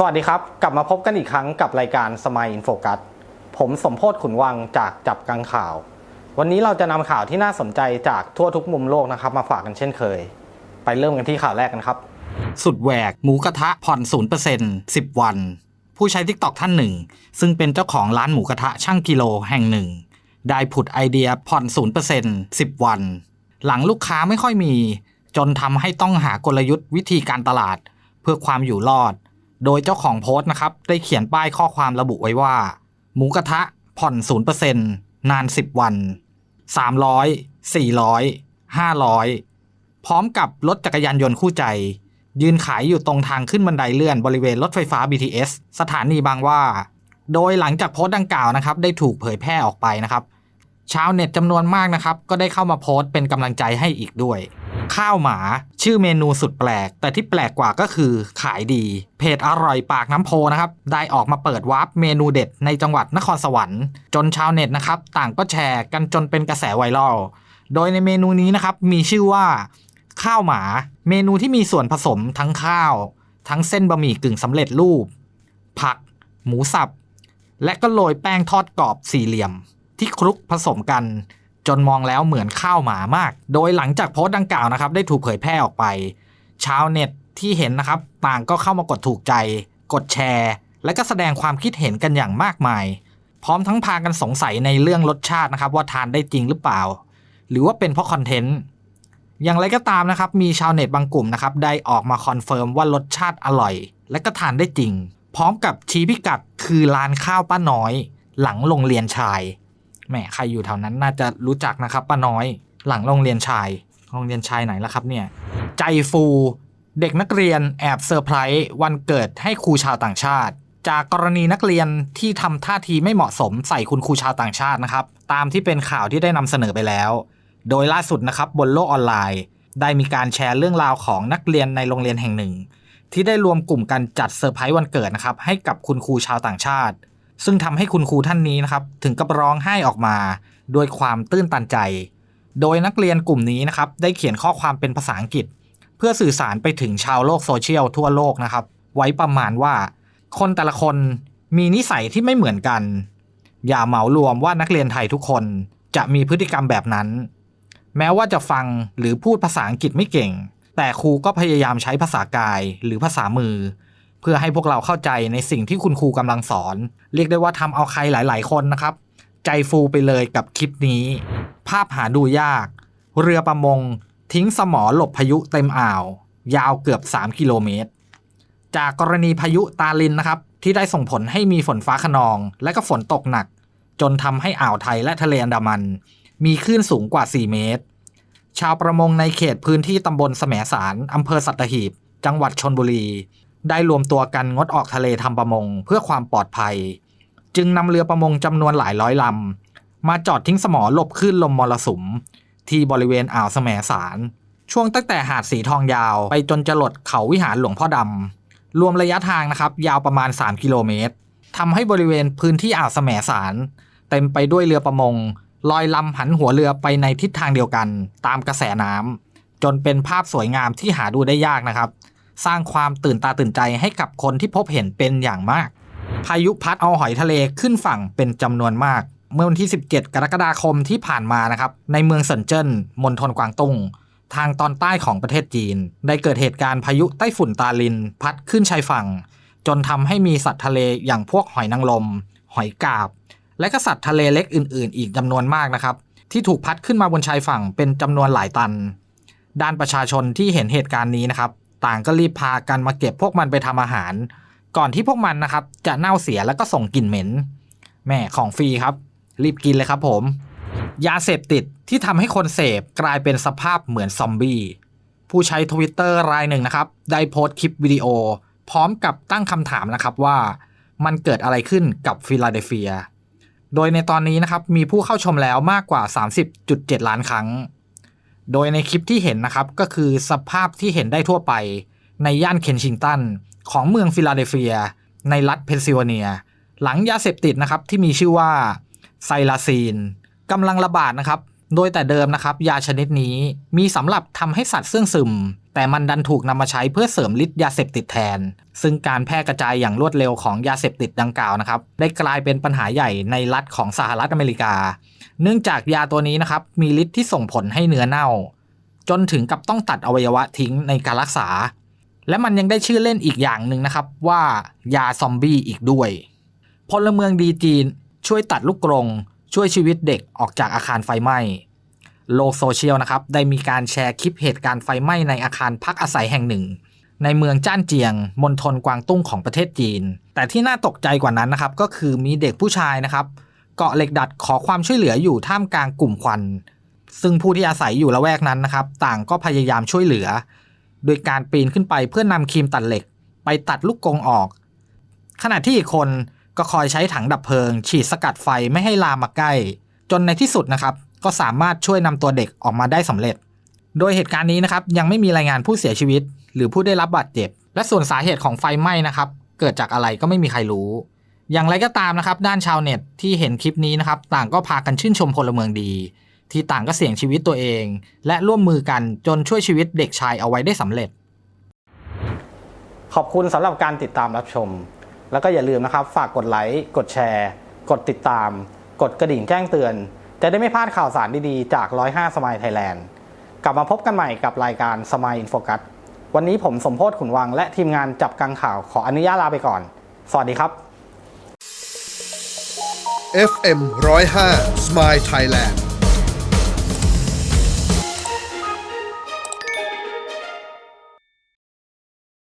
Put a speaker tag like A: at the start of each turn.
A: สวัสดีครับ กลับมาพบกันอีกครั้งกับรายการสมัยอินโฟกัสผมสมโพศขุนวังจากจับกังข่าว วันนี้เราจะนำข่าวที่น่าสนใจจากทั่วทุกมุมโลกนะครับ มาฝากกันเช่นเคย ไปเริ่มกันที่ข่าวแรกกันครับ
B: สุดแหวกหมูกระทะผ่อนศูนย์เปอร์เซ็นต์สิบวัน ผู้ใช้ทิกตอกท่านหนึ่ง ซึ่งเป็นเจ้าของร้านหมูกระทะช่างกิโลแห่งหนึ่ง ได้ผุดไอเดียผ่อนศูนย์เปอร์เซ็นต์สิบวัน หลังลูกค้าไม่ค่อยมี จนทำให้ต้องหากลยุทธ์วิธีการตลาด เพื่อความอยู่รอด โดยเจ้าของโพสต์นะครับ ได้เขียนป้ายข้อความระบุไว้ว่า หมูกระทะผ่อนศูนย์เปอร์เซ็นต์นานสิบวันสามร้อยสี่ร้อยห้าร้อยพร้อมกับรถจักรยานยนต์คู่ใจ ยืนขายอยู่ตรงทางขึ้นบันไดเลื่อนบริเวณรถไฟฟ้า BTS สถานีบางว่า โดยหลังจากโพสต์ดังกล่าวนะครับ ได้ถูกเผยแพร่ออกไปนะครับ ชาวเน็ตจำนวนมากนะครับ ก็ได้เข้ามาโพสต์เป็นกำลังใจให้อีกด้วย ข้าวหมา ชื่อเมนูสุดแปลก แต่ที่แปลกกว่าก็คือขายดี เพจอร่อยปากน้ำโพนะครับ ได้ออกมาเปิดวาร์ปเมนูเด็ดในจังหวัดนครสวรรค์ จนชาวเน็ตนะครับ ต่างก็แชร์กันจนเป็นกระแสไวรัลโดยในเมนูนี้นะครับมีชื่อว่า ข้าวหมา เมนูที่มีส่วนผสมทั้งข้าว ทั้งเส้นบะหมี่กึ่งสำเร็จรูป ผัก หมูสับ และก็โรยแป้งทอดกรอบสี่เหลี่ยม ที่คลุกผสมกัน จนมองแล้วเหมือนข้าวหมามาก โดยหลังจากโพสต์ดังกล่าวนะครับ ได้ถูกเผยแพร่ออกไป ชาวเน็ตที่เห็นนะครับ ต่างก็เข้ามากดถูกใจ กดแชร์ และก็แสดงความคิดเห็นกันอย่างมากมาย พร้อมทั้งพากันสงสัยในเรื่องรสชาตินะครับ ว่าทานได้จริงหรือเปล่า หรือว่าเป็นเพราะคอนเทนต์อย่างไรก็ตามนะครับมีชาวเน็ตบางกลุ่มนะครับได้ออกมาคอนเฟิร์มว่ารสชาติอร่อย และก็ทานได้จริง พร้อมกับชี้พิกัดคือร้านข้าวป้าน้อย หลังโรงเรียนชาย แหมใครอยู่แถวนั้นน่าจะรู้จักนะครับป้าน้อยหลังโรงเรียนชายโรงเรียนชายไหนล่ะครับเนี่ยใจฟูเด็กนักเรียนแอบเซอร์ไพรส์วันเกิดให้ครูชาวต่างชาติ จากกรณีนักเรียนที่ทำท่าทีไม่เหมาะสมใส่คุณครูชาวต่างชาตินะครับ ตามที่เป็นข่าวที่ได้นำเสนอไปแล้ว โดยล่าสุดนะครับบนโลกออนไลน์ ได้มีการแชร์เรื่องราวของนักเรียนในโรงเรียนแห่งหนึ่ง ที่ได้รวมกลุ่มกันจัดเซอร์ไพรส์วันเกิดนะครับให้กับคุณครูชาวต่างชาติ ซึ่งทำให้คุณครูท่านนี้นะครับ ถึงกับร้องไห้ออกมาด้วยความตื้นตันใจ โดยนักเรียนกลุ่มนี้นะครับ ได้เขียนข้อความเป็นภาษาอังกฤษ เพื่อสื่อสารไปถึงชาวโลกโซเชียลทั่วโลกนะครับ ไว้ประมาณว่า คนแต่ละคนมีนิสัยที่ไม่เหมือนกัน อย่าเหมารวมว่านักเรียนไทยทุกคนจะมีพฤติกรรมแบบนั้น แม้ว่าจะฟังหรือพูดภาษาอังกฤษไม่เก่ง แต่ครูก็พยายามใช้ภาษากายหรือภาษามือ เพื่อให้พวกเราเข้าใจในสิ่งที่คุณครูกำลังสอน เรียกได้ว่าทำเอาใครหลาย ๆ คนนะครับ ใจฟูไปเลยกับคลิปนี้ ภาพหาดูยาก เรือประมง ทิ้งสมอหลบพายุเต็มอ่าว ยาวเกือบ 3 กิโลเมตร จากกรณีพายุตาลินนะครับ ที่ได้ส่งผลให้มีฝนฟ้าขนอง และก็ฝนตกหนัก จนทำให้อ่าวไทยและทะเลอันดามัน มีคลื่นสูงกว่า 4 เมตร ชาวประมงในเขตพื้นที่ตำบลแสมสารอำเภอสัตหีบ จังหวัดชนบุรี ได้รวมตัวกันงดออกทะเลทำประมงเพื่อความปลอดภัย จึงนำเรือประมงจำนวนหลายร้อยลำ มาจอดทิ้งสมอหลบคลื่นลมมรสุม ที่บริเวณอ่าวแสมสาร ช่วงตั้งแต่หาดสีทองยาวไปจนจะหลดเขาวิหารหลวงพ่อดำรวมระยะทางนะครับ ยาวประมาณ 3 กิโลเมตรทำให้บริเวณพื้นที่อ่าวแสมสาร เต็มไปด้วยเรือประมงลอยลำหันหัวเรือไปในทิศทางเดียวกัน ตามกระแสน้ำจนเป็นภาพสวยงามที่หาดูได้ยากนะครับ สร้างความตื่นตาตื่นใจให้กับคนที่พบเห็นเป็นอย่างมาก พายุพัดเอาหอยทะเลขึ้นฝั่งเป็นจำนวนมาก เมื่อวันที่ 17 กรกฎาคมที่ผ่านมานะครับ ในเมืองเซินเจิ้นมณฑลกวางตุ้งทางตอนใต้ของประเทศจีน ได้เกิดเหตุการณ์พายุไต้ฝุ่นตาลิน พัดขึ้นชายฝั่ง จนทำให้มีสัตว์ทะเลอย่างพวกหอยนางรมหอยกาบ และก็สัตว์ทะเลเล็กอื่น ๆ อีกจำนวนมากนะครับ ที่ถูกพัดขึ้นมาบนชายฝั่งเป็นจำนวนหลายตัน ด้านประชาชนที่เห็นเหตุการณ์นี้นะครับ ต่างก็รีบพากันมาเก็บพวกมันไปทำอาหาร ก่อนที่พวกมันนะครับ จะเน่าเสียแล้วก็ส่งกลิ่นเหม็น แม่ของฟรีครับ รีบกินเลยครับผม ยาเสพติดที่ทำให้คนเสพกลายเป็นสภาพเหมือนซอมบี้ผู้ใช้ทวิตเตอร์รายหนึ่งนะครับ ได้โพสต์คลิปวิดีโอ พร้อมกับตั้งคำถามนะครับว่ามันเกิดอะไรขึ้นกับฟิลาเดลเฟีย โดยในตอนนี้นะครับ มีผู้เข้าชมแล้วมากกว่า 30.7 ล้านครั้ง โดยในคลิปที่เห็นนะครับก็คือสภาพที่เห็นได้ทั่วไป ในย่านเคนชิงตันของเมืองฟิลาเดลเฟีย ในรัฐเพนซิลเวเนีย หลังยาเสพติดนะครับที่มีชื่อว่าไซลาซีนกำลังระบาดนะครับ โดยแต่เดิมนะครับยาชนิดนี้มีสำหรับทำให้สัตว์เสื่องซึม แต่มันดันถูกนำมาใช้เพื่อเสริมฤทธิ์ยาเสพติดแทน ซึ่งการแพร่กระจายอย่างรวดเร็วของยาเสพติดดังกล่าวนะครับได้กลายเป็นปัญหาใหญ่ในรัฐของสหรัฐอเมริกา เนื่องจากยาตัวนี้นะครับมีฤทธิ์ที่ส่งผลให้เนื้อเน่า จนถึงกับต้องตัดอวัยวะทิ้งในการรักษา และมันยังได้ชื่อเล่นอีกอย่างหนึ่งนะครับว่ายาซอมบี้อีกด้วยพลเมืองดีจีนช่วยตัดลูกกรง ช่วยชีวิตเด็กออกจากอาคารไฟไหม้ โลกโซเชียลนะครับ ได้มีการแชร์คลิปเหตุการณ์ไฟไหม้ในอาคารพักอาศัยแห่งหนึ่ง ในเมืองจ้านเจียงมณฑลกวางตุ้งของประเทศจีน แต่ที่น่าตกใจกว่านั้นนะครับ ก็คือมีเด็กผู้ชายนะครับ เกาะเหล็กดัดขอความช่วยเหลืออยู่ท่ามกลางกลุ่มควัน ซึ่งผู้ที่อาศัยอยู่ละแวกนั้นนะครับ ต่างก็พยายามช่วยเหลือ โดยการปีนขึ้นไปเพื่อนำครีมตัดเหล็ก ไปตัดลูกกรงออก ขณะที่อีกคน ก็คอยใช้ถังดับเพลิง ฉีดสกัดไฟไม่ให้ลามมาใกล้ จนในที่สุดนะครับ ก็สามารถช่วยนำตัวเด็กออกมาได้สำเร็จ โดยเหตุการณ์นี้นะครับยังไม่มีรายงานผู้เสียชีวิต หรือผู้ได้รับบาดเจ็บ และส่วนสาเหตุของไฟไหม้นะครับ เกิดจากอะไรก็ไม่มีใครรู้ อย่างไรก็ตามนะครับ ด้านชาวเน็ตที่เห็นคลิปนี้นะครับ ต่างก็พากันชื่นชมพลเมืองดี ที่ต่างก็เสี่ยงชีวิตตัวเอง และร่วมมือกันจนช่วยชีวิตเด็กชายเอาไว้ได้สำเร็จ
A: ขอบคุณสำหรับการติดตามรับชม แล้วก็อย่าลืมนะครับ ฝากกดไลค์ กดแชร์ กดติดตาม กดกระดิ่งแจ้งเตือน จะได้ไม่พลาดข่าวสารดีๆ จาก 105 สมายไทยแลนด์ กลับมาพบกันใหม่กับรายการสมายอินโฟกัส วันนี้ผมสมโพศขุนวังและทีมงานจับกังข่าวขออนุญาตลาไปก่อน สวัสดีครับ
C: FM 105 Smile Thailand